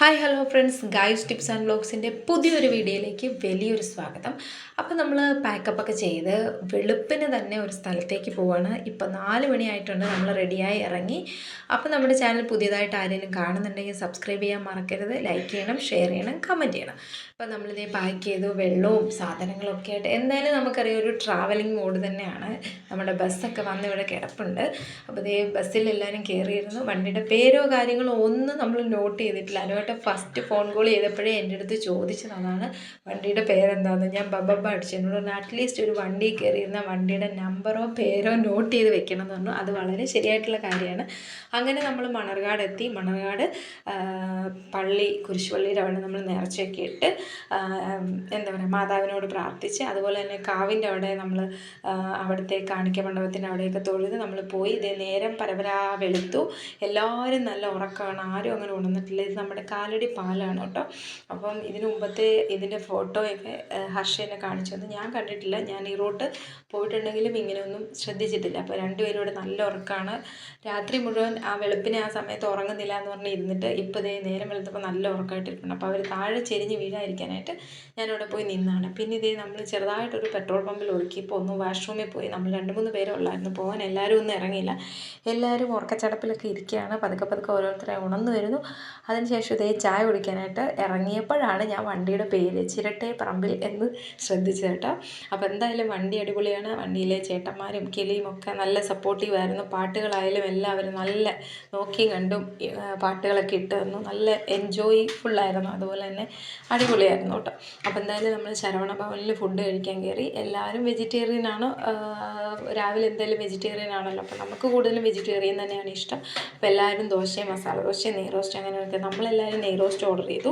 Hi hello friends guys tips and ബ്ലോഗ്സിന്റെ പുതിയൊരു വീഡിയോയിലേക്ക് വലിയൊരു സ്വാഗതം. അപ്പോൾ നമ്മൾ പാക്കപ്പ് ഒക്കെ ചെയ്ത് വെളുപ്പിന് തന്നെ ഒരു സ്ഥലത്തേക്ക് പോവാണ്. ഇപ്പോൾ നാല് മണിയായിട്ടുണ്ട്. നമ്മൾ റെഡിയായി ഇറങ്ങി. അപ്പോൾ നമ്മുടെ ചാനൽ പുതിയതായിട്ട് ആരെങ്കിലും കാണുന്നുണ്ടെങ്കിൽ സബ്സ്ക്രൈബ് ചെയ്യാൻ മറക്കരുത്. ലൈക്ക് ചെയ്യണം ഷെയർ ചെയ്യണം കമന്റ് ചെയ്യണം. അപ്പോൾ നമ്മളിതേ പാക്ക് ചെയ്തു. വെള്ളവും സാധനങ്ങളും ഒക്കെ ആയിട്ട് എന്തായാലും നമുക്കറിയാം ഒരു ട്രാവലിംഗ് മോഡ് തന്നെയാണ്. നമ്മുടെ ബസ്സൊക്കെ വന്ന് ഇവിടെ കിടപ്പുണ്ട്. അപ്പോൾ ഇതേ ബസ്സിൽ എല്ലാവരും കയറിയിരുന്നു വണ്ടിയുടെ പേരോ കാര്യങ്ങളോ ഒന്നും നമ്മൾ നോട്ട് ചെയ്തിട്ടില്ല. അനുവേട്ടൻ ഫസ്റ്റ് ഫോൺ കോൾ ചെയ്തപ്പോഴേ എന്റെ അടുത്ത് ചോദിച്ചതാണ് വണ്ടിയുടെ പേരെന്താണെന്ന് ഞാൻ ബബബ അടിച്ചു. എന്നോട് പറഞ്ഞു അറ്റ്ലീസ്റ്റ് ഒരു വണ്ടി കയറിയിരുന്ന വണ്ടിയുടെ നമ്പറോ പേരോ നോട്ട് ചെയ്ത് വെക്കണം എന്ന് പറഞ്ഞു. അത് വളരെ ശരിയായിട്ടുള്ള കാര്യമാണ്. അങ്ങനെ നമ്മൾ മണർകാട് എത്തി. മണർകാട് പള്ളി കുരിശുപള്ളിയുടെ അവിടെ നമ്മൾ നേർച്ചയൊക്കെ ഇട്ട് എന്താ പറയുക മാതാവിനോട് പ്രാർത്ഥിച്ച് അതുപോലെ തന്നെ കാവിന്റെ അവിടെ നമ്മൾ അവിടുത്തെ കാണിക്ക മണ്ഡപത്തിന്റെ അവിടെയൊക്കെ തൊഴുത് നമ്മൾ പോയി. ഇതേ നേരം പരപരാ വെളുത്തു. എല്ലാവരും നല്ല ഉറക്കമാണ്. ആരും അങ്ങനെ ഉണർന്നിട്ടില്ല. ഇത് നമ്മുടെ കാലടി പാലാണ് കേട്ടോ. അപ്പം ഇതിനു മുമ്പത്തെ ഇതിന്റെ ഫോട്ടോയൊക്കെ ഹർഷേനെ കാണിച്ചു ഞാൻ കണ്ടിട്ടില്ല. ഞാൻ ഈ റൂട്ട് പോയിട്ടുണ്ടെങ്കിലും ഇങ്ങനെയൊന്നും ശ്രദ്ധിച്ചിട്ടില്ല. അപ്പോൾ രണ്ടുപേരും ഇവിടെ നല്ല ഉറക്കമാണ് രാത്രി മുഴുവൻ ആ വെളുപ്പിനെ ആ സമയത്ത് ഉറങ്ങുന്നില്ല എന്ന് പറഞ്ഞ് ഇരുന്നിട്ട് ഇപ്പോൾ ഇതേ നേരം വെളുത്തപ്പോൾ നല്ല ഉറക്കമായിട്ടിരിക്കണം അപ്പോൾ അവർ താഴെ ചെരിഞ്ഞ് വീഴാതിരിക്കാനായിട്ട് ഞാനിവിടെ പോയി നിന്നാണ്. പിന്നെ ഇതേ നമ്മൾ ചെറുതായിട്ടൊരു പെട്രോൾ പമ്പിൽ ഒതുക്കിയപ്പോൾ ഒന്ന് വാഷ്റൂമിൽ പോയി. നമ്മൾ രണ്ട് മൂന്ന് പേരേ ഉള്ളായിരുന്നു. പോകാൻ എല്ലാവരും ഒന്നും ഇറങ്ങിയില്ല. എല്ലാവരും ഉറക്കച്ചടപ്പിലൊക്കെ ഇരിക്കുകയാണ്. പതുക്കെ പതുക്കെ ഓരോരുത്തരെ ഉണർന്നു വരുന്നു. അതിനുശേഷം ഇതേ ചായ കുടിക്കാനായിട്ട് ഇറങ്ങിയപ്പോഴാണ് ഞാൻ വണ്ടിയുടെ പേര് ചിരട്ടെ പറമ്പിൽ എന്ന് ശ്രദ്ധിച്ചത് കേട്ടോ. അപ്പോൾ എന്തായാലും വണ്ടി അടിപൊളിയാണ്. വണ്ടിയിലെ ചേട്ടന്മാരും കിളിയും ഒക്കെ നല്ല സപ്പോർട്ടീവ് ആയിരുന്നു. പാട്ടുകളായാലും എല്ലാവരും നല്ല നോക്കിയും കണ്ടും പാട്ടുകളൊക്കെ ഇട്ട് തന്നു. നല്ല എൻജോയ്ഫുള്ളായിരുന്നു അതുപോലെ തന്നെ അടിപൊളിയായിരുന്നു കേട്ടോ. അപ്പോൾ എന്തായാലും നമ്മൾ ശരവണ ഭവനിൽ ഫുഡ് കഴിക്കാൻ കയറി. എല്ലാവരും വെജിറ്റേറിയൻ ആണ്. രാവിലെ എന്തായാലും വെജിറ്റേറിയൻ ആണല്ലോ. അപ്പോൾ നമുക്ക് കൂടുതലും വെജിറ്റേറിയൻ തന്നെയാണ് ഇഷ്ടം. അപ്പോൾ എല്ലാവരും ദോശയും മസാല ദോശയും നെയ് റോസ്റ്റ് അങ്ങനെയൊക്കെ നമ്മളെല്ലാവരും നെയ് റോസ്റ്റ് ഓർഡർ ചെയ്തു.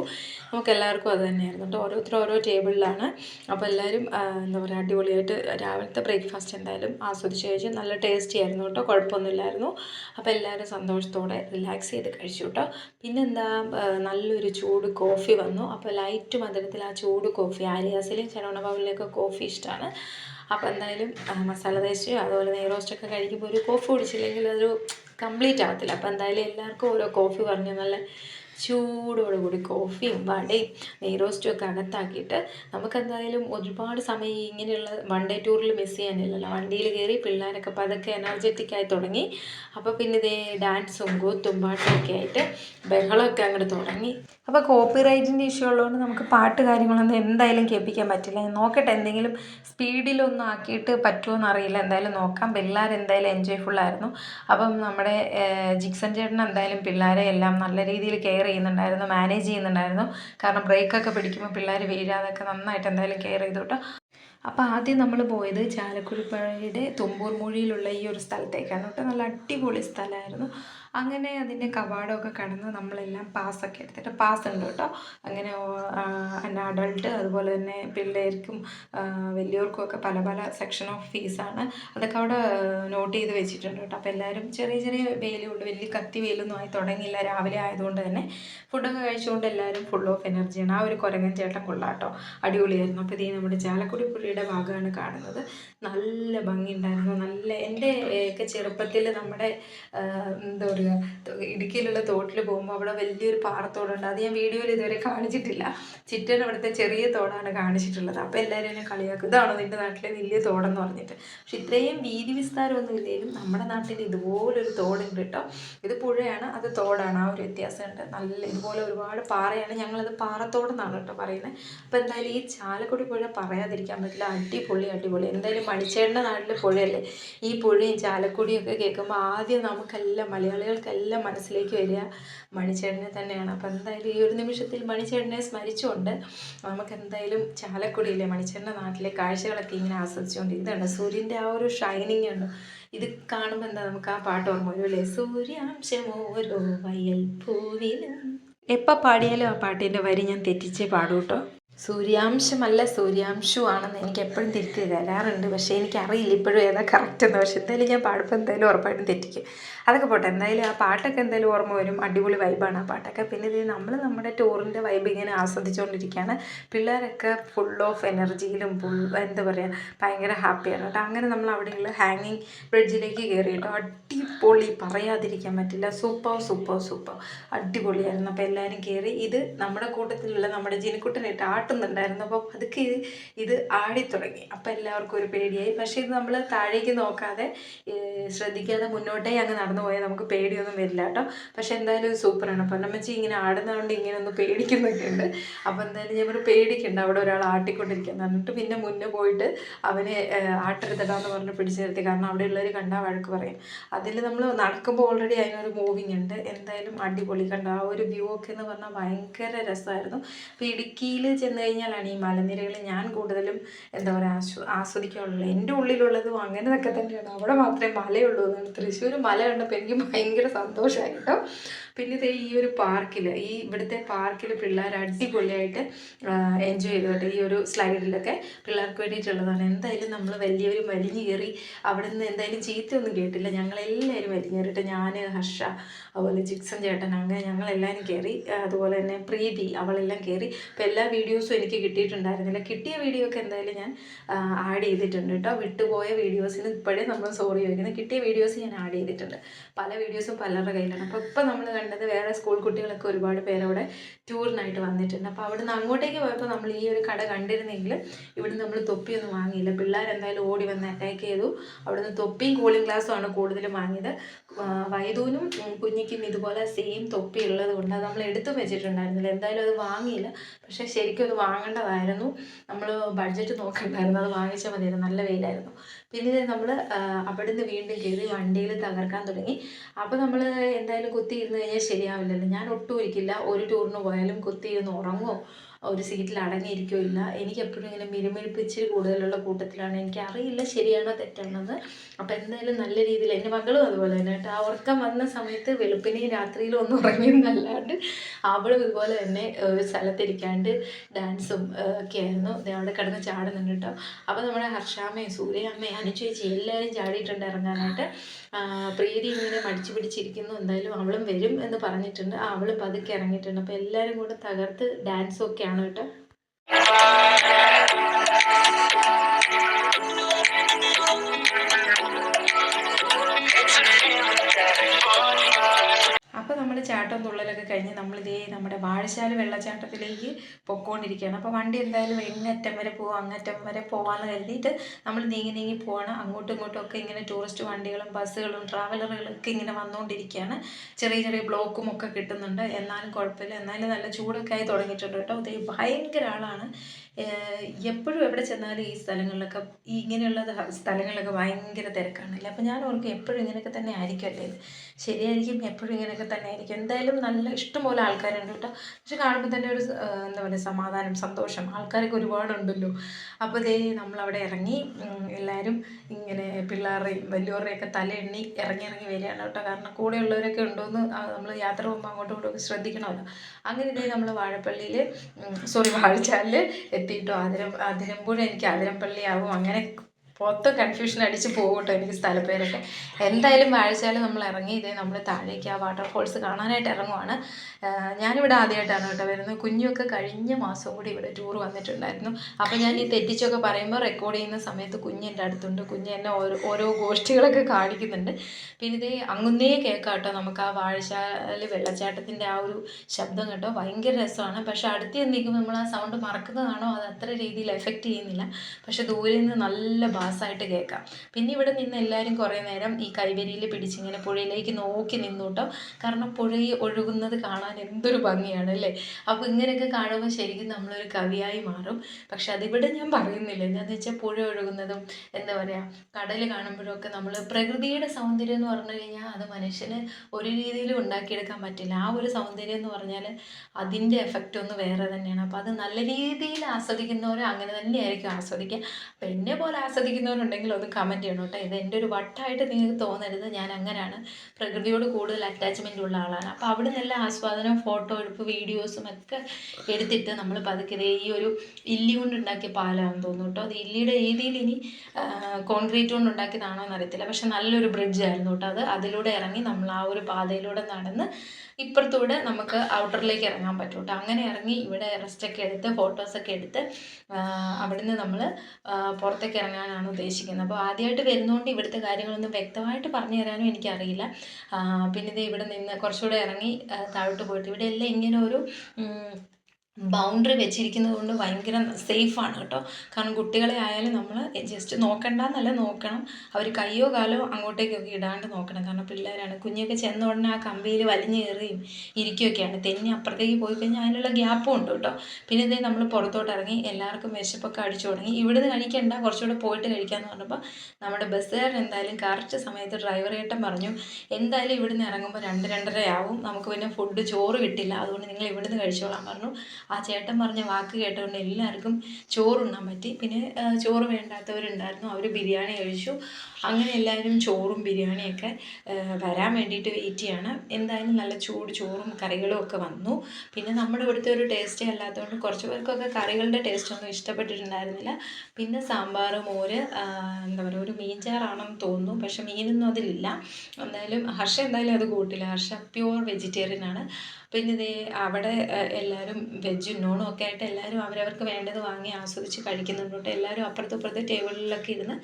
നമുക്ക് എല്ലാവർക്കും അത് തന്നെയായിരുന്നു കേട്ടോ. ഓരോരുത്തർ ഓരോ ടേബിളിലാണ് അപ്പോൾ എല്ലാവരും എന്താ പറയുക അടിപൊളിയായിട്ട് രാവിലത്തെ ബ്രേക്ക്ഫാസ്റ്റ് എന്തായാലും ആസ്വദിച്ച് കഴിച്ചു നല്ല ടേസ്റ്റി ആയിരുന്നു കേട്ടോ. കുഴപ്പമൊന്നുമില്ലായിരുന്നു. അപ്പോൾ എല്ലാവരും സന്തോഷത്തോടെ റിലാക്സ് ചെയ്ത് കഴിച്ചു കേട്ടോ. പിന്നെ എന്താ നല്ലൊരു ചൂട് കോഫി വന്നു. അപ്പോൾ ലൈറ്റ് മധുരത്തിൽ ആ ചൂട് കോഫി ആര്യാസിലും ശരവണഭവനിലൊക്കെ കോഫി ഇഷ്ടമാണ് അപ്പോൾ എന്തായാലും മസാല ദോശയോ അതുപോലെ നെയ് റോസ്റ്റൊക്കെ കഴിക്കുമ്പോൾ ഒരു കോഫി കുടിച്ചില്ലെങ്കിൽ അതൊരു കംപ്ലീറ്റ് ആവത്തില്ല. അപ്പോൾ എന്തായാലും എല്ലാവർക്കും ഓരോ കോഫി പറഞ്ഞു നല്ല ചൂടോടുകൂടി കോഫിയും വടയും നെയ് റോസ്റ്റും ഒക്കെ അകത്താക്കിയിട്ട് നമുക്ക് എന്തായാലും ഒരുപാട് സമയം ഇങ്ങനെയുള്ള വൺ ഡേ ടൂറിൽ മിസ് ചെയ്യാനില്ലല്ലോ. വണ്ടിയിൽ കയറി പിള്ളേരൊക്കെ പതുക്കെ എനർജറ്റിക് ആയി തുടങ്ങി. അപ്പോൾ പിന്നെ ഇതേ ഡാൻസും കൂത്തും പാട്ടൊക്കെ ആയിട്ട് ബഹളമൊക്കെ അങ്ങോട്ട് തുടങ്ങി. അപ്പോൾ കോപ്പി റൈറ്റിന്റെ ഇഷ്യൂ ഉള്ളതുകൊണ്ട് നമുക്ക് പാട്ട് കാര്യങ്ങളൊന്നും എന്തായാലും കേൾപ്പിക്കാൻ പറ്റില്ല. നോക്കട്ടെ എന്തെങ്കിലും സ്പീഡിലൊന്നും ആക്കിയിട്ട് പറ്റുമോ എന്നറിയില്ല എന്തായാലും നോക്കാം. പിള്ളേർ എന്തായാലും എൻജോയ് ഫുള്ളായിരുന്നു അപ്പം നമ്മുടെ ജിക്സൺ ചേട്ടൻ എന്തായാലും പിള്ളേരെ എല്ലാം നല്ല രീതിയിൽ കെയർ ചെയ്യുന്നുണ്ടായിരുന്നു മാനേജ് ചെയ്യുന്നുണ്ടായിരുന്നു. കാരണം ബ്രേക്കൊക്കെ പിടിക്കുമ്പോൾ പിള്ളേർ വീഴാതൊക്കെ നന്നായിട്ട് എന്തായാലും കെയർ ചെയ്തു കേട്ടോ. അപ്പോൾ ആദ്യം നമ്മൾ പോയത് ചാലക്കുടിപ്പുഴയുടെ തുമ്പൂർ മൂഴിയിലുള്ള ഈ ഒരു സ്ഥലത്തേക്കാണ് കേട്ടോ. നല്ല അടിപൊളി സ്ഥലമായിരുന്നു. അങ്ങനെ അതിന്റെ കവാടമൊക്കെ കടന്ന് നമ്മളെല്ലാം പാസ്സൊക്കെ എടുത്തിട്ട് പാസ് ഉണ്ട് കേട്ടോ. അങ്ങനെ എന്നാ അഡൾട്ട് അതുപോലെ തന്നെ പിള്ളേർക്കും വലിയവർക്കും ഒക്കെ പല പല സെക്ഷൻ ഓഫ് ഫീസാണ് അതൊക്കെ അവിടെ നോട്ട് ചെയ്ത് വെച്ചിട്ടുണ്ട് കേട്ടോ. അപ്പോൾ എല്ലാവരും ചെറിയ ചെറിയ വെയിലുകൊണ്ട് വലിയ കത്തി വെയിലൊന്നും ആയി തുടങ്ങിയില്ല. രാവിലെ ആയതുകൊണ്ട് തന്നെ ഫുഡൊക്കെ കഴിച്ചുകൊണ്ട് എല്ലാവരും ഫുൾ ഓഫ് എനർജിയാണ് ആ ഒരു കുരങ്ങൻ ചേട്ടൻ കൊള്ളാട്ടോ അടിപൊളിയായിരുന്നു. അപ്പോൾ ഇതേ നമ്മുടെ ചാലക്കുടി പുഴയുടെ ഭാഗമാണ് കാണുന്നത്. നല്ല ഭംഗിയുണ്ടായിരുന്നു നല്ല എന്റെ ഒക്കെ ചെറുപ്പത്തിൽ നമ്മുടെ എന്താ പറയുക ഇടുക്കിയിലുള്ള തോട്ടിൽ പോകുമ്പോൾ അവിടെ വലിയൊരു പാറത്തോടുണ്ട്. അത് ഞാൻ വീഡിയോയിൽ ഇതുവരെ കാണിച്ചിട്ടില്ല. ചിറ്റൻ അവിടുത്തെ ചെറിയ തോടാണ് കാണിച്ചിട്ടുള്ളത്. അപ്പോൾ എല്ലാവരും എന്നെ കളിയാക്കും. ഇതാണോ നിന്റെ നാട്ടിലെ വലിയ തോടെന്ന് പറഞ്ഞിട്ട്. പക്ഷെ ഇത്രയും വീതി വിസ്താരമൊന്നും ഇല്ലെങ്കിലും നമ്മുടെ നാട്ടിൽ ഇതുപോലൊരു തോടുണ്ട് കേട്ടോ. ഇത് പുഴയാണ് അത് തോടാണ്. ആ ഒരു വ്യത്യാസമുണ്ട്. നല്ല ഇതുപോലെ ഒരുപാട് പാറയാണ്. ഞങ്ങളത് പാറത്തോടെന്നാണ് കേട്ടോ പറയുന്നത് അപ്പോൾ എന്തായാലും ഈ ചാലക്കുടി പുഴ പറയാതിരിക്കാൻ പറ്റില്ല. അടിപൊളി അടിപൊളി. എന്തായാലും മണിച്ചേട്ടന്റെ നാട്ടിലെ പുഴയല്ലേ? ഈ പുഴയും ചാലക്കുടിയും ഒക്കെ കേൾക്കുമ്പോൾ ആദ്യം നമുക്കെല്ലാം മലയാളികൾക്കെല്ലാം മനസ്സിലേക്ക് വരിക. മണിച്ചേട്ടനെ തന്നെയാണ്. അപ്പോൾ എന്തായാലും ഈ ഒരു നിമിഷത്തിൽ മണിച്ചേട്ടനെ സ്മരിച്ചുകൊണ്ട് നമുക്ക് എന്തായാലും ചാലക്കുടിയിലെ മണിച്ചേട്ടന്റെ നാട്ടിലെ കാഴ്ചകളൊക്കെ ഇങ്ങനെ ആസ്വദിച്ചുകൊണ്ട് ഇതുണ്ട് സൂര്യന്റെ ആ ഒരു ഷൈനിങ് ഉണ്ട് ഇത് കാണുമ്പോൾ എന്താ നമുക്ക് ആ പാട്ട് ഓർമ്മ വരും അല്ലേ? സൂര്യാംശമോരോ വയൽ പൂവിലും എപ്പോൾ പാടിയാലും ആ പാട്ടിന്റെ വരി ഞാൻ തെറ്റിച്ചേ പാടൂ കേട്ടോ സൂര്യാംശമല്ല സൂര്യാംശു ആണെന്ന് എനിക്ക് എപ്പോഴും തിരുത്തി തരാറുണ്ട്. പക്ഷേ എനിക്കറിയില്ല ഇപ്പോഴും ഏതാ കറക്റ്റ് എന്ന്. പക്ഷേ എന്തായാലും ഞാൻ പാടുമ്പോൾ എന്തായാലും ഉറപ്പായിട്ടും തെറ്റിക്കും. അതൊക്കെ പോട്ടെ. എന്തായാലും ആ പാട്ടൊക്കെ എന്തായാലും ഓർമ്മ വരും. അടിപൊളി വൈബാണ് ആ പാട്ടൊക്കെ. പിന്നെ ഇത് നമ്മൾ നമ്മുടെ ടൂറിന്റെ വൈബ് ഇങ്ങനെ ആസ്വദിച്ചുകൊണ്ടിരിക്കുകയാണ് പിള്ളേരൊക്കെ ഫുൾ ഓഫ് എനർജിയിലും ഫുൾ എന്താ പറയുക ഭയങ്കര ഹാപ്പിയാണ് കേട്ടോ. അങ്ങനെ നമ്മൾ അവിടെയുള്ള ഹാങ്ങിങ് ബ്രിഡ്ജിലേക്ക് കയറി കേട്ടോ. അടിപൊളി. പറയാതിരിക്കാൻ പറ്റില്ല. സൂപ്പർ സൂപ്പർ സൂപ്പർ അടിപൊളിയായിരുന്നു. അപ്പോൾ എല്ലാവരും കയറി ഇത് നമ്മുടെ കൂട്ടത്തിലുള്ള നമ്മുടെ ജിനിക്കുട്ടനായിട്ട് ആട്ടുന്നുണ്ടായിരുന്നു. അപ്പോൾ അതൊക്കെ ഇത് ആടി ആടിത്തുടങ്ങി അപ്പോൾ എല്ലാവർക്കും ഒരു പേടിയായി. പക്ഷേ ഇത് നമ്മൾ താഴേക്ക് നോക്കാതെ ശ്രദ്ധിക്കാതെ മുന്നോട്ടേ അങ്ങ് നടന്നു പോയാൽ നമുക്ക് പേടിയൊന്നും വരില്ല കേട്ടോ. പക്ഷെ എന്തായാലും സൂപ്പറാണ്. പൊന്നമ്മച്ചി നമ്മച്ചി ഇങ്ങനെ ആടുന്നതുകൊണ്ട് ഇങ്ങനെ ഒന്ന് പേടിക്കുന്നൊക്കെ ഉണ്ട് അപ്പോൾ എന്തായാലും ഞാൻ ഒരു പേടിക്കണ്ട അവിടെ ഒരാൾ ആട്ടിക്കൊണ്ടിരിക്കുന്നത് എന്നിട്ട് പിന്നെ മുന്നേ പോയിട്ട് അവനെ ആട്ടെടുത്തിടാന്ന് പറഞ്ഞ് പിടിച്ചു നിർത്തി. കാരണം അവിടെ ഉള്ളവർ കണ്ടാൽ വഴക്ക് പറയും. അതിൽ നമ്മൾ നടക്കുമ്പോൾ ഓൾറെഡി അതിനൊരു മൂവിങ് ഉണ്ട്. എന്തായാലും അടിപൊളി. കണ്ട ആ ഒരു വ്യൂ ഒക്കെ എന്ന് പറഞ്ഞാൽ ഭയങ്കര രസമായിരുന്നു. അപ്പോൾ ഇടുക്കിയിൽ ചെന്ന് കഴിഞ്ഞാലാണ് ഈ മലനിരകൾ ഞാൻ കൂടുതലും എന്താ പറയുക ആസ്വ ആസ്വദിക്കാറുള്ളത്. എന്റെ ഉള്ളിലുള്ളതും അങ്ങനെയൊക്കെ തന്നെയാണ്. അവിടെ മാത്രമേ മലയുള്ളൂ എന്നാണ് തൃശ്ശൂർ മല കണ്ടപ്പോൾ എനിക്ക് ഭയങ്കര സന്തോഷമായി കേട്ടോ. പിന്നെ ഈ ഒരു പാർക്കിൽ ഈ ഇവിടുത്തെ പാർക്കിൽ പിള്ളേർ അടിപൊളിയായിട്ട് എൻജോയ് ചെയ്തോട്ടെ ഈ ഒരു സ്ലൈഡിലൊക്കെ പിള്ളേർക്ക് വേണ്ടിയിട്ടുള്ളതാണ്. എന്തായാലും നമ്മൾ വലിയൊരു വലിഞ്ഞു കയറി അവിടെ നിന്ന് എന്തായാലും ചീത്തയൊന്നും കേട്ടില്ല. ഞങ്ങളെല്ലാവരും വലിഞ്ഞു കയറിയിട്ട് ഞാൻ ഹർഷ അതുപോലെ ജിക്സൺ ചേട്ടൻ അങ്ങനെ ഞങ്ങളെല്ലാവരും കയറി അതുപോലെ തന്നെ പ്രീതി അവളെല്ലാം കയറി. അപ്പോൾ എല്ലാ വീഡിയോസും എനിക്ക് കിട്ടിയിട്ടുണ്ടായിരുന്നില്ല. കിട്ടിയ വീഡിയോ ഒക്കെ എന്തായാലും ഞാൻ ആഡ് ചെയ്തിട്ടുണ്ട് കേട്ടോ. വിട്ടുപോയ വീഡിയോസിന് ഇപ്പോഴേ നമ്മൾ സോറി ചോദിക്കുന്നത്. കിട്ടിയ വീഡിയോസ് ഞാൻ ആഡ് ചെയ്തിട്ടുണ്ട്. പല വീഡിയോസും പലരുടെ കയ്യിലാണ്. അപ്പോൾ ഇപ്പം നമ്മൾ കണ്ടത് വേറെ സ്കൂൾ കുട്ടികളൊക്കെ ഒരുപാട് പേരവിടെ ടൂറിനായിട്ട് വന്നിട്ടുണ്ട്. അപ്പോൾ അവിടുന്ന് അങ്ങോട്ടേക്ക് പോയപ്പോൾ നമ്മൾ ഈ ഒരു കട കണ്ടിരുന്നെങ്കിൽ ഇവിടുന്ന് നമ്മൾ തൊപ്പിയൊന്നും വാങ്ങിയില്ല. പിള്ളേരെന്തായാലും ഓടി വന്ന് അറ്റാക്ക് ചെയ്തു. അവിടുന്ന് തൊപ്പിയും കൂളിംഗ് ഗ്ലാസ്സും ആണ് കൂടുതലും വാങ്ങിയത്. വൈദൂനും കുഞ്ഞിക്കും ഇതുപോലെ സെയിം തൊപ്പി ഉള്ളത് കൊണ്ട് അത് നമ്മൾ എടുത്തും വെച്ചിട്ടുണ്ടായിരുന്നില്ല. എന്തായാലും അത് വാങ്ങിയില്ല. പക്ഷേ ശരിക്കും അത് വാങ്ങേണ്ടതായിരുന്നു. നമ്മൾ ബഡ്ജറ്റ് നോക്കണ്ടായിരുന്നു. അത് വാങ്ങിച്ചാൽ മതിയായിരുന്നു. നല്ല വെയിലായിരുന്നു. പിന്നെ നമ്മൾ അവിടുന്ന് വീണ്ടും കയറി വണ്ടിയിൽ തകർക്കാൻ തുടങ്ങി. അപ്പോൾ നമ്മൾ എന്തായാലും കുത്തിയിരുന്ന് കഴിഞ്ഞാൽ ശരിയാവില്ലല്ലോ. ഞാൻ ഒട്ടും ഇരിക്കില്ല ഒരു ടൂറിന് പോയാലും കുത്തിയിരുന്ന് ഉറങ്ങുമോ ഒരു സീറ്റിൽ അടങ്ങിയിരിക്കില്ല എനിക്ക് എപ്പോഴും ഇങ്ങനെ മിരുമിരിപ്പിച്ചിരി കൂടുതലുള്ള കൂട്ടത്തിലാണ്. എനിക്ക് അറിയില്ല ശരിയാണോ തെറ്റാണെന്ന്. അപ്പം എന്തായാലും നല്ല രീതിയിൽ എന്റെ മകളും അതുപോലെ തന്നെ കേട്ടോ. ഉറക്കം വന്ന സമയത്ത് വെളുപ്പിനെയും രാത്രിയിലും ഒന്നും ഉറങ്ങിയെന്നല്ലാണ്ട് അവളും ഇതുപോലെ തന്നെ ഒരു സ്ഥലത്തിരിക്കാണ്ട് ഡാൻസും ഒക്കെ ആയിരുന്നു. അവിടെ കിടന്ന് ചാടുന്നുണ്ട് കേട്ടോ. അപ്പോൾ നമ്മുടെ ഹർഷാമ്മയും സൂര്യയമ്മയും അനുചേച്ചി എല്ലാവരും ചാടിയിട്ടുണ്ട് ഇറങ്ങാനായിട്ട്. പ്രീതി ഇങ്ങനെ മടിച്ചു പിടിച്ചിരിക്കുന്നു എന്തായാലും അവളും വരും എന്ന് പറഞ്ഞിട്ടുണ്ട്. ആ, അവളും പതുക്കെ ഇറങ്ങിയിട്ടുണ്ട്. അപ്പോൾ എല്ലാവരും കൂടെ തകർത്ത് ഡാൻസൊക്കെയാണ് കേട്ടോ നമ്മൾ ചാട്ടം തുള്ളലൊക്കെ കഴിഞ്ഞ് നമ്മളിതേ നമ്മുടെ വാഴശാല വെള്ളച്ചാട്ടത്തിലേക്ക് പൊക്കോണ്ടിരിക്കുകയാണ്. അപ്പോൾ വണ്ടി എന്തായാലും എങ്ങറ്റം വരെ പോവാം അങ്ങറ്റം വരെ പോകാമെന്ന് കരുതിയിട്ട് നമ്മൾ നീങ്ങി നീങ്ങി പോവാണ്. അങ്ങോട്ടും ഇങ്ങോട്ടും ഒക്കെ ഇങ്ങനെ ടൂറിസ്റ്റ് വണ്ടികളും ബസ്സുകളും ട്രാവലറുകളൊക്കെ ഇങ്ങനെ വന്നുകൊണ്ടിരിക്കുകയാണ് ചെറിയ ചെറിയ ബ്ലോക്കും ഒക്കെ കിട്ടുന്നുണ്ട്. എന്നാലും കുഴപ്പമില്ല. എന്നാലും നല്ല ചൂടൊക്കെ ആയി തുടങ്ങിയിട്ടുണ്ട് കേട്ടോ. ഇത് ഭയങ്കര ആളാണ്. എപ്പോഴും എവിടെ ചെന്നാലും ഈ സ്ഥലങ്ങളിലൊക്കെ ഈ ഇങ്ങനെയുള്ള സ്ഥലങ്ങളിലൊക്കെ ഭയങ്കര തിരക്കാണല്ലേ? അപ്പോൾ ഞാൻ ഓർക്കും എപ്പോഴും ഇങ്ങനെയൊക്കെ തന്നെ ആയിരിക്കുമല്ലേ ഇത്? ശരിയായിരിക്കും എപ്പോഴും ഇങ്ങനെയൊക്കെ തന്നെ ആയിരിക്കും. എന്തായാലും നല്ല ഇഷ്ടംപോലെ ആൾക്കാരുണ്ട് കേട്ടോ. പക്ഷെ കാണുമ്പോൾ തന്നെ ഒരു എന്താ പറയുക സമാധാനം സന്തോഷം. ആൾക്കാരൊക്കെ ഒരുപാടുണ്ടല്ലോ അപ്പോൾ ദേ നമ്മളവിടെ ഇറങ്ങി എല്ലാവരും ഇങ്ങനെ പിള്ളേരുടെയും വലിയവരുടെയൊക്കെ തല എണ്ണി ഇറങ്ങി ഇറങ്ങി വരികയാണ് കേട്ടോ. കാരണം കൂടെയുള്ളവരൊക്കെ ഉണ്ടോയെന്ന് നമ്മൾ യാത്ര പോകുമ്പോൾ അങ്ങോട്ടും ഇങ്ങോട്ടും ശ്രദ്ധിക്കണമല്ലോ. അങ്ങനെ ഇതേ നമ്മൾ വാഴപ്പള്ളിയിൽ സോറി വാഴച്ചാലിൽ എത്തിയിട്ടു ആതിരം ആതിരമ്പുഴ എനിക്ക് ആതിരപ്പള്ളി ആവും അങ്ങനെ മൊത്തം കൺഫ്യൂഷൻ അടിച്ച് പോകും എനിക്ക് സ്ഥലപ്പേരൊക്കെ. എന്തായാലും വാഴച്ചാലും നമ്മൾ ഇറങ്ങി ഇതേ നമ്മൾ താഴേക്ക് ആ വാട്ടർഫോൾസ് കാണാനായിട്ട് ഇറങ്ങുവാണ്. ഞാനിവിടെ ആദ്യമായിട്ടാണ് കേട്ടോ വരുന്നത്. കുഞ്ഞൊക്കെ കഴിഞ്ഞ മാസം കൂടി ഇവിടെ ടൂർ വന്നിട്ടുണ്ടായിരുന്നു. അപ്പോൾ ഞാൻ ഈ തെറ്റിച്ചൊക്കെ പറയുമ്പോൾ റെക്കോർഡ് ചെയ്യുന്ന സമയത്ത് കുഞ്ഞ് എന്റെ അടുത്തുണ്ട്. കുഞ്ഞ് എന്നെ ഓരോ ഓരോ ഗോഷ്ഠികളൊക്കെ കാണിക്കുന്നുണ്ട്. പിന്നെ ഇതേ അങ്ങുന്നേ കേൾക്കാം കേട്ടോ നമുക്ക് ആ വാഴശാല വെള്ളച്ചാട്ടത്തിന്റെ ആ ഒരു ശബ്ദം കേട്ടോ. ഭയങ്കര രസമാണ്. പക്ഷേ അടുത്ത് നിൽക്കുമ്പോൾ നമ്മൾ ആ സൗണ്ട് മറക്കുന്നതാണോ? അത് അത്ര രീതിയിൽ എഫക്റ്റ് ചെയ്യുന്നില്ല. പക്ഷേ ദൂരെ നിന്ന് നല്ല ബാസായിട്ട് കേൾക്കാം. പിന്നെ ഇവിടെ നിന്ന് എല്ലാവരും കുറേ നേരം ഈ കൈവരിയിൽ പിടിച്ചിങ്ങനെ പുഴയിലേക്ക് നോക്കി നിന്നൂട്ടോ. കാരണം പുഴയിൽ ഒഴുകുന്നത് കാണാൻ എന്തൊരു ഭംഗിയാണ് അല്ലേ? അപ്പോൾ ഇങ്ങനെയൊക്കെ കാണുമ്പോൾ ശരിക്കും നമ്മളൊരു കവിയായി മാറും. പക്ഷെ അതിവിടെ ഞാൻ പറയുന്നില്ല. എന്താണെന്ന് വെച്ചാൽ പുഴ ഒഴുകുന്നതും എന്താ പറയുക കടൽ കാണുമ്പോഴൊക്കെ നമ്മൾ പ്രകൃതിയുടെ സൗന്ദര്യം എന്ന് പറഞ്ഞു കഴിഞ്ഞാൽ അത് മനുഷ്യന് ഒരു രീതിയിലും ഉണ്ടാക്കിയെടുക്കാൻ പറ്റില്ല. ആ ഒരു സൗന്ദര്യം എന്ന് പറഞ്ഞാൽ അതിന്റെ എഫക്റ്റ് ഒന്ന് വേറെ തന്നെയാണ്. അപ്പോൾ അത് നല്ല രീതിയിൽ ആസ്വദിക്കുന്നവർ അങ്ങനെ തന്നെയായിരിക്കും ആസ്വദിക്കുക. അപ്പം എന്നെ പോലെ ആസ്വദിക്കുന്ന ആഗ്രഹിക്കുന്നവരുണ്ടെങ്കിൽ ഒന്ന് കമന്റ് ചെയ്യണം കേട്ടോ. ഇത് എന്റെ ഒരു വട്ടായിട്ട് നിങ്ങൾക്ക് തോന്നരുത്. ഞാൻ അങ്ങനെയാണ് പ്രകൃതിയോട് കൂടുതൽ അറ്റാച്ച്മെന്റ് ഉള്ള ആളാണ്. അപ്പോൾ അവിടെ നിന്നെല്ലാം ആസ്വാദനം ഫോട്ടോ എടുപ്പ് വീഡിയോസും ഒക്കെ എടുത്തിട്ട് നമ്മൾ പതുക്കെ ഈ ഒരു ഇല്ലി കൊണ്ട് ഉണ്ടാക്കിയ പാലാണെന്ന് തോന്നുന്നു കേട്ടോ. അത് ഇല്ലിയുടെ രീതിയിൽ ഇനി കോൺക്രീറ്റ് കൊണ്ട് ഉണ്ടാക്കിയതാണോ എന്നറിയത്തില്ല പക്ഷെ നല്ലൊരു ബ്രിഡ്ജ് ആയിരുന്നു കേട്ടോ അത്. അതിലൂടെ ഇറങ്ങി നമ്മൾ ആ ഒരു പാതയിലൂടെ നടന്ന് ഇപ്പുറത്തൂടെ നമുക്ക് ഔട്ടറിലേക്ക് ഇറങ്ങാൻ പറ്റും കേട്ടോ അങ്ങനെ ഇറങ്ങി ഇവിടെ റെസ്റ്റൊക്കെ എടുത്ത് ഫോട്ടോസൊക്കെ എടുത്ത് അവിടുന്ന് നമ്മൾ പുറത്തേക്ക് ഇറങ്ങാനാണ് ഉദ്ദേശിക്കുന്നത്. അപ്പോൾ ആദ്യമായിട്ട് വരുന്നതുകൊണ്ട് ഇവിടുത്തെ കാര്യങ്ങളൊന്നും വ്യക്തമായിട്ട് പറഞ്ഞു തരാനും എനിക്കറിയില്ല. പിന്നെ ഇത് ഇവിടെ നിന്ന് കുറച്ചുകൂടെ ഇറങ്ങി താഴോട്ട് പോയിട്ട് ഇവിടെ എല്ലാം ഇങ്ങനെ ഒരു ബൗണ്ടറി വെച്ചിരിക്കുന്നത് കൊണ്ട് ഭയങ്കര സേഫാണ് കേട്ടോ. കാരണം കുട്ടികളെ ആയാലും നമ്മൾ ജസ്റ്റ് നോക്കണ്ടെന്നല്ല നോക്കണം. അവർ കയ്യോ കാലോ അങ്ങോട്ടേക്കൊക്കെ ഇടാണ്ട് നോക്കണം. കാരണം പിള്ളേരാണ്. കുഞ്ഞൊക്കെ ചെന്ന ഉടനെ ആ കമ്പിയിൽ വലിഞ്ഞു കയറുകയും ഇരിക്കുകയൊക്കെയാണ്. തെന്നി അപ്പുറത്തേക്ക് പോയി കഴിഞ്ഞാൽ അതിനുള്ള ഗ്യാപ്പും ഉണ്ട് കേട്ടോ. പിന്നെ ഇതേ നമ്മൾ പുറത്തോട്ട് ഇറങ്ങി എല്ലാവർക്കും വിശപ്പൊക്കെ അടിച്ചു തുടങ്ങി. ഇവിടുന്ന് കഴിക്കണ്ട കുറച്ചുകൂടെ പോയിട്ട് കഴിക്കാമെന്ന് പറഞ്ഞപ്പോൾ നമ്മുടെ ബസ്സുകാരൻ എന്തായാലും കറക്റ്റ് സമയത്ത് ഡ്രൈവർ ഏട്ടൻ പറഞ്ഞു എന്തായാലും ഇവിടുന്ന് ഇറങ്ങുമ്പോൾ രണ്ട് രണ്ടര ആവും നമുക്ക് പിന്നെ ഫുഡ് ചോറ് കിട്ടില്ല. അതുകൊണ്ട് നിങ്ങൾ ഇവിടുന്ന് കഴിച്ചോളാൻ പറഞ്ഞു. ആ ചേട്ടൻ പറഞ്ഞ വാക്ക് കേട്ടുകൊണ്ട് എല്ലാവർക്കും ചോറുണ്ണാൻ പറ്റി. പിന്നെ ചോറ് വേണ്ടാത്തവരുണ്ടായിരുന്നു. അവർ ബിരിയാണി കഴിച്ചു. അങ്ങനെ എല്ലാവരും ചോറും ബിരിയാണിയൊക്കെ വരാൻ വേണ്ടിയിട്ട് വെയിറ്റ് ചെയ്യാണ്. എന്തായാലും നല്ല ചൂട് ചോറും കറികളും ഒക്കെ വന്നു. പിന്നെ നമ്മുടെ ഇവിടുത്തെ ഒരു ടേസ്റ്റേ അല്ലാത്തതുകൊണ്ട് കുറച്ച് പേർക്കൊക്കെ കറികളുടെ ടേസ്റ്റ് ഒന്നും ഇഷ്ടപ്പെട്ടിട്ടുണ്ടായിരുന്നില്ല. പിന്നെ സാമ്പാർ മോര് എന്താ പറയുക ഒരു മീൻചാറാണെന്ന് തോന്നുന്നു. പക്ഷെ മീനൊന്നും അതിലില്ല. എന്തായാലും ഹർഷ എന്തായാലും അത് കൂട്ടില്ല. ഹർഷ പ്യുവർ വെജിറ്റേറിയൻ ആണ്. പിന്നെ ഇതേ അവിടെ എല്ലാവരും വെജും നോണും ഒക്കെ ആയിട്ട് എല്ലാവരും അവരവർക്ക് വേണ്ടത് വാങ്ങി ആസ്വദിച്ച് കഴിക്കുന്നുണ്ട്. കേട്ടോ എല്ലാവരും അപ്പുറത്തും ഇപ്പുറത്ത് ടേബിളിലൊക്കെ ഇരുന്ന്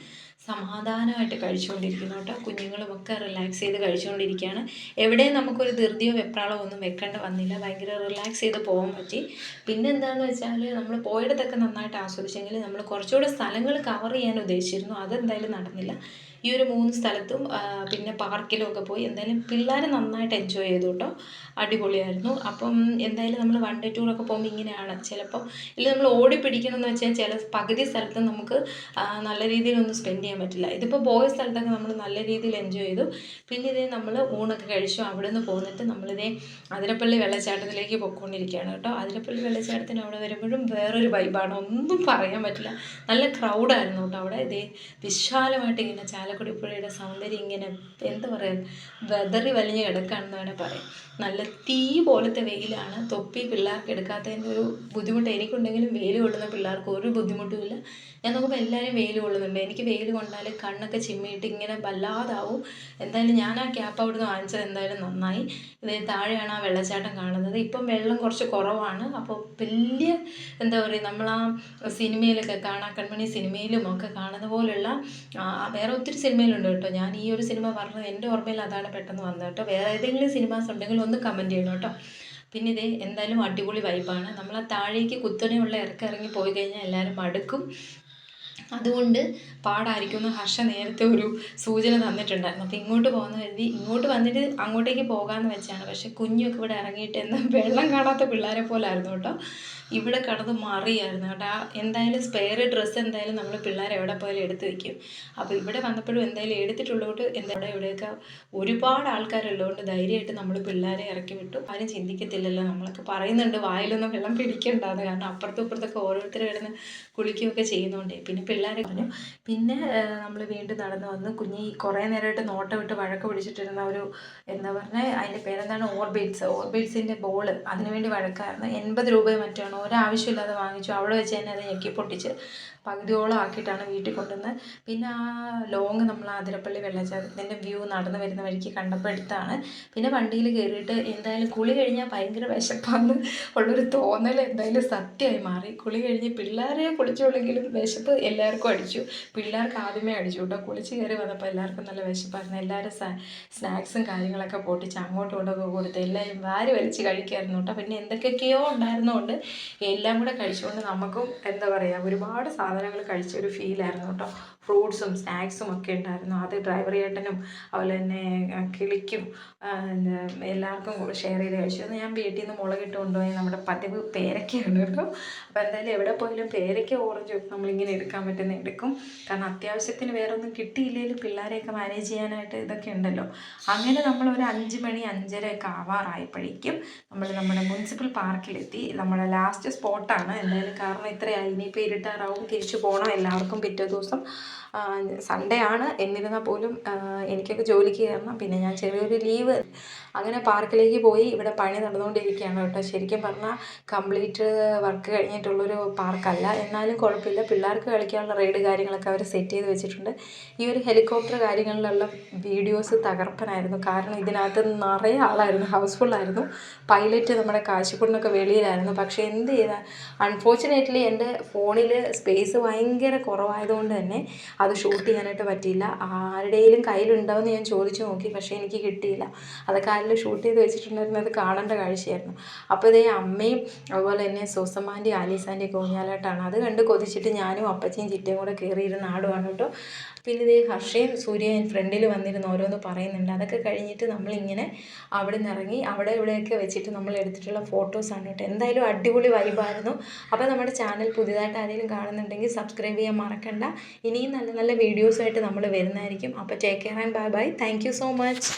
സമാധാനമായിട്ട് കഴിച്ചുകൊണ്ടിരിക്കുന്നു കേട്ടോ. കുഞ്ഞുങ്ങളും ഒക്കെ റിലാക്സ് ചെയ്ത് കഴിച്ചുകൊണ്ടിരിക്കുകയാണ്. എവിടെയും നമുക്കൊരു ധൃതിയോ വെപ്രാളോ ഒന്നും വെക്കേണ്ട വന്നില്ല. ഭയങ്കര റിലാക്സ് ചെയ്ത് പോകാൻ പറ്റി. പിന്നെ എന്താണെന്ന് വെച്ചാൽ നമ്മൾ പോയിടത്തൊക്കെ നന്നായിട്ട് ആസ്വദിച്ചെങ്കിൽ നമ്മൾ കുറച്ചുകൂടെ സ്ഥലങ്ങൾ കവർ ചെയ്യാൻ ഉദ്ദേശിച്ചിരുന്നു. അതെന്തായാലും നടന്നില്ല. ഈ ഒരു മൂന്ന് സ്ഥലത്തും പിന്നെ പാർക്കിലും ഒക്കെ പോയി എന്തായാലും പിള്ളേർ നന്നായിട്ട് എൻജോയ് ചെയ്തു കേട്ടോ. അടിപൊളിയായിരുന്നു. അപ്പം എന്തായാലും നമ്മൾ വൺ ഡേ ടൂറൊക്കെ പോകുമ്പോൾ ഇങ്ങനെയാണ്. ചിലപ്പോൾ ഇല്ല നമ്മൾ ഓടി പിടിക്കണം എന്ന് വെച്ചാൽ ചില പകുതി സ്ഥലത്ത് നമുക്ക് നല്ല രീതിയിലൊന്ന് സ്പെൻഡ് പറ്റില്ല. ഇതിപ്പോൾ പോയ സ്ഥലത്തൊക്കെ നമ്മൾ നല്ല രീതിയിൽ എൻജോയ് ചെയ്തു. പിന്നെ ഇതേ നമ്മൾ ഊണൊക്കെ കഴിച്ചു അവിടെ നിന്ന് പോന്നിട്ട് നമ്മളിതേ അതിരപ്പള്ളി വെള്ളച്ചാട്ടത്തിലേക്ക് പൊയ്ക്കൊണ്ടിരിക്കുകയാണ് കേട്ടോ. അതിരപ്പള്ളി വെള്ളച്ചാട്ടത്തിന് അവിടെ വരുമ്പോഴും വേറൊരു വൈബാണ് ഒന്നും പറയാൻ പറ്റില്ല. നല്ല ക്രൗഡായിരുന്നു കേട്ടോ. അവിടെ ഇതേ വിശാലമായിട്ട് ഇങ്ങനെ ചാലക്കുടി പുഴയുടെ സൗന്ദര്യം ഇങ്ങനെ എന്താ പറയുക വെതറി വലിഞ്ഞ് കിടക്കുകയാണെന്ന് വേണേൽ പറയാം. നല്ല തീ പോലത്തെ വെയിലാണ്. തൊപ്പി പിള്ളേർക്ക് എടുക്കാത്തതിന്റെ ഒരു ബുദ്ധിമുട്ട് എനിക്കുണ്ടെങ്കിലും വെയിൽ കൊള്ളുന്ന പിള്ളേർക്ക് ഒരു ബുദ്ധിമുട്ടുമില്ല. ഞാൻ നോക്കുമ്പോൾ എല്ലാവരും വെയിൽ കൊള്ളുന്നുണ്ട്. എനിക്ക് വെയിൽ കൊണ്ടാൽ കണ്ണൊക്കെ ചിമ്മിയിട്ട് ഇങ്ങനെ വല്ലാതാവും. എന്തായാലും ഞാൻ ആ ക്യാപ്പ് അവിടുന്ന് വാങ്ങിച്ചത് എന്തായാലും നന്നായി. ഇത് താഴെയാണ് ആ വെള്ളച്ചാട്ടം കാണുന്നത്. ഇപ്പം വെള്ളം കുറച്ച് കുറവാണ്. അപ്പോൾ വലിയ എന്താ പറയുക നമ്മൾ ആ സിനിമയിലൊക്കെ കാണാൻ കൺമണി സിനിമയിലും ഒക്കെ കാണുന്ന പോലുള്ള വേറെ ഒത്തിരി സിനിമയിലുണ്ട് കേട്ടോ. ഞാൻ ഈ ഒരു സിനിമ പറഞ്ഞത് എന്റെ ഓർമ്മയിൽ അതാണ് പെട്ടെന്ന് വന്നത് കേട്ടോ. വേറെ ഏതെങ്കിലും സിനിമാസ് ഉണ്ടെങ്കിൽ ഒന്ന് കമന്റ് ചെയ്യണം കേട്ടോ. പിന്നെ ഇത് എന്തായാലും അടിപൊളി വൈബാണ് നമ്മൾ ആ താഴേക്ക് കുത്തനെയുള്ള ഇറക്കിറങ്ങി പോയി കഴിഞ്ഞാൽ എല്ലാവരും മടുക്കും. അതുകൊണ്ട് പാടായിരിക്കും എന്ന് ഹർഷ നേരത്തെ ഒരു സൂചന തന്നിട്ടുണ്ടായിരുന്നു. അപ്പോൾ ഇങ്ങോട്ട് പോകുന്ന കരുതി ഇങ്ങോട്ട് വന്നിട്ട് അങ്ങോട്ടേക്ക് പോകാമെന്ന് വെച്ചാണ്. പക്ഷേ കുഞ്ഞൊക്കെ ഇവിടെ ഇറങ്ങിയിട്ട് എന്നും വെള്ളം കാണാത്ത പിള്ളേരെ പോലെ ആയിരുന്നു കേട്ടോ. ഇവിടെ കടന്ന് മാറിയായിരുന്നു കേട്ടോ. ആ എന്തായാലും സ്പെയർ ഡ്രസ്സ് എന്തായാലും നമ്മൾ പിള്ളേർ എവിടെ പോയാലും എടുത്ത് വെക്കും. അപ്പോൾ ഇവിടെ വന്നപ്പോഴും എന്തായാലും എടുത്തിട്ടുള്ളതുകൊണ്ട് എന്താ ഇവിടെ ഇവിടെയൊക്കെ ഒരുപാട് ആൾക്കാരുള്ളതുകൊണ്ട് ധൈര്യമായിട്ട് നമ്മൾ പിള്ളേരെ ഇറക്കി വിട്ടു. ആരും ചിന്തിക്കത്തില്ലല്ലോ. നമ്മളൊക്കെ പറയുന്നുണ്ട് വായിലൊന്നും വെള്ളം പിടിക്കണ്ടാന്ന്. കാരണം അപ്പുറത്തും ഇപ്പുറത്തൊക്കെ ഓരോരുത്തർ കിടന്ന് കുളിക്കുകയൊക്കെ ചെയ്യുന്നുണ്ടേ. പിന്നെ പിള്ളേരെ പറഞ്ഞു പിന്നെ നമ്മൾ വീണ്ടും നടന്നു വന്ന് കുഞ്ഞി കുറേ നേരമായിട്ട് നോട്ടം വിട്ട് വഴക്ക് പിടിച്ചിട്ടിരുന്ന ഒരു എന്താ പറഞ്ഞാൽ അതിന്റെ പേരെന്താണ്? ഓർബിറ്റ്സ്. ഓർബിറ്റ്സിന്റെ ബോൾ അതിനുവേണ്ടി വഴക്കായിരുന്നു. എൺപത് രൂപയോ മറ്റാണ് ഒരാവശ്യമില്ലാതെ വാങ്ങിച്ചു. അവിടെ വെച്ച് തന്നെ അത് ഞെക്കി പൊട്ടിച്ച്. പകുതിയോളം ആക്കിയിട്ടാണ് വീട്ടിൽ കൊണ്ടുവന്ന്. പിന്നെ ആ ലോങ് നമ്മൾ ആതിരപ്പള്ളി വെള്ളച്ചാട്ടത്തിന്റെ വ്യൂ നടന്നു വരുന്ന വഴിക്ക് കണ്ടപ്പോൾ എടുത്താണ്. പിന്നെ വണ്ടിയിൽ കയറിയിട്ട് എന്തായാലും കുളി കഴിഞ്ഞാൽ ഭയങ്കര വിശപ്പാന്ന് ഉള്ളൊരു തോന്നൽ എന്തായാലും സത്യമായി മാറി. കുളി കഴിഞ്ഞ് പിള്ളേരെ കുളിച്ചുള്ളെങ്കിലും വിശപ്പ് എല്ലാവർക്കും അടിച്ചു. പിള്ളേർക്ക് ആദ്യമേ അടിച്ചു കേട്ടോ. കുളിച്ച് കയറി വന്നപ്പോൾ എല്ലാവർക്കും നല്ല വിശപ്പായിരുന്നു. എല്ലാവരും സ്നാക്സും കാര്യങ്ങളൊക്കെ പൊട്ടിച്ച് അങ്ങോട്ടും ഇങ്ങോട്ടൊക്കെ കൊടുത്ത് എല്ലാവരും വാരി വലിച്ച് കഴിക്കായിരുന്നു കേട്ടോ. പിന്നെ എന്തൊക്കെയൊക്കെയോ ഉണ്ടായിരുന്നതുകൊണ്ട് എല്ലാം കൂടെ കഴിച്ചുകൊണ്ട് നമുക്കും എന്താ പറയുക ഒരുപാട് സാധനങ്ങൾ കഴിച്ച ഒരു ഫീലായിരുന്നു കേട്ടോ. ഫ്രൂട്ട്സും സ്നാക്സും ഒക്കെ ഉണ്ടായിരുന്നു. അത് ഡ്രൈവർ ചേട്ടനും അതുപോലെ തന്നെ കിളിക്കും എല്ലാവർക്കും ഷെയർ ചെയ്ത് കഴിച്ചു. അത് ഞാൻ വീട്ടിൽ നിന്ന് മുളകിട്ട് കൊണ്ടുപോയി നമ്മുടെ പതിവ് പേരക്കയാണ് കേട്ടോ. അപ്പോൾ എന്തായാലും എവിടെ പോയാലും പേരയ്ക്ക ഓറഞ്ച് നമ്മളിങ്ങനെ എടുക്കാൻ പറ്റുന്ന എടുക്കും. കാരണം അത്യാവശ്യത്തിന് വേറെ ഒന്നും കിട്ടിയില്ലെങ്കിലും പിള്ളേരെയൊക്കെ മാനേജ് ചെയ്യാനായിട്ട് ഇതൊക്കെ ഉണ്ടല്ലോ. അങ്ങനെ നമ്മൾ ഒരു അഞ്ച് മണി അഞ്ചര ഒക്കെ ആവാറായപ്പോഴേക്കും നമ്മൾ നമ്മുടെ മുനിസിപ്പൽ പാർക്കിലെത്തി നമ്മുടെ ലാസ്റ്റ് സ്പോട്ടാണ് എന്തായാലും കാരണം ഇത്രയായി. ഇനിയിപ്പോൾ ഇരുട്ടാറാവും തിരിച്ച് പോകണം എല്ലാവർക്കും പിറ്റേ ദിവസം സൺഡേ ആണ്. എന്നിരുന്നാൽ പോലും എനിക്കൊക്കെ ജോലിക്ക് കയറണം. പിന്നെ ഞാൻ ചെറിയൊരു ലീവ് അങ്ങനെ പാർക്കിലേക്ക് പോയി ഇവിടെ പണി നടന്നുകൊണ്ടിരിക്കുകയാണ് കേട്ടോ. ശരിക്കും പറഞ്ഞാൽ കംപ്ലീറ്റ് വർക്ക് കഴിഞ്ഞിട്ടുള്ളൊരു പാർക്കല്ല. എന്നാലും കുഴപ്പമില്ല. പിള്ളേർക്ക് കളിക്കാനുള്ള റൈഡ് കാര്യങ്ങളൊക്കെ അവർ സെറ്റ് ചെയ്ത് വെച്ചിട്ടുണ്ട്. ഈ ഒരു ഹെലികോപ്റ്റർ കാര്യങ്ങളിലുള്ള വീഡിയോസ് തകർപ്പനായിരുന്നു. കാരണം ഇതിനകത്ത് നിറയെ ആളായിരുന്നു. ഹൗസ്ഫുള്ളായിരുന്നു. പൈലറ്റ് നമ്മുടെ കാശിക്കുടിനൊക്കെ വെളിയിലായിരുന്നു. പക്ഷേ എന്ത് ചെയ്താൽ അൺഫോർച്ചുനേറ്റ്ലി എന്റെ ഫോണിൽ സ്പേസ് ഭയങ്കര കുറവായതുകൊണ്ട് തന്നെ അത് ഷൂട്ട് ചെയ്യാനായിട്ട് പറ്റിയില്ല. ആരുടെയും കയ്യിലുണ്ടോയെന്ന് ഞാൻ ചോദിച്ചു നോക്കി പക്ഷേ എനിക്ക് കിട്ടിയില്ല. അതൊക്കെ ആരെങ്കിലും ഷൂട്ട് ചെയ്ത് വെച്ചിട്ടുണ്ടായിരുന്നു അത് കാണേണ്ട കാഴ്ചയായിരുന്നു. അപ്പോൾ ഇതേ അമ്മയും അതുപോലെ തന്നെ സൂസമ്മാന്റെ ആലീസാന്റെ ഒക്കെ അത് കണ്ട് കൊതിച്ചിട്ട് ഞാനും അപ്പച്ചിയും ചിറ്റയും കൂടെ കയറിയിരുന്ന് ആടുവാണ് കേട്ടോ. പിന്നെ ഇതേ ഹർഷയും സൂര്യയും ഫ്രണ്ടിൽ വന്നിരുന്ന് ഓരോന്ന് പറയുന്നുണ്ട്. അതൊക്കെ കഴിഞ്ഞിട്ട് നമ്മളിങ്ങനെ അവിടെ നിന്ന് ഇറങ്ങി അവിടെ ഇവിടെയൊക്കെ വെച്ചിട്ട് നമ്മൾ എടുത്തിട്ടുള്ള ഫോട്ടോസാണ് കേട്ടോ എന്തായാലും അടിപൊളി വൈബായിരുന്നു അപ്പോൾ നമ്മുടെ ചാനൽ പുതിയതായിട്ട് ആരെങ്കിലും കാണുന്നുണ്ടെങ്കിൽ സബ്സ്ക്രൈബ് ചെയ്യാൻ മറക്കണ്ട. ഇനിയും നല്ല നല്ല വീഡിയോസായിട്ട് നമ്മൾ വരുന്നതായിരിക്കും. അപ്പോൾ take care and bye bye thank so much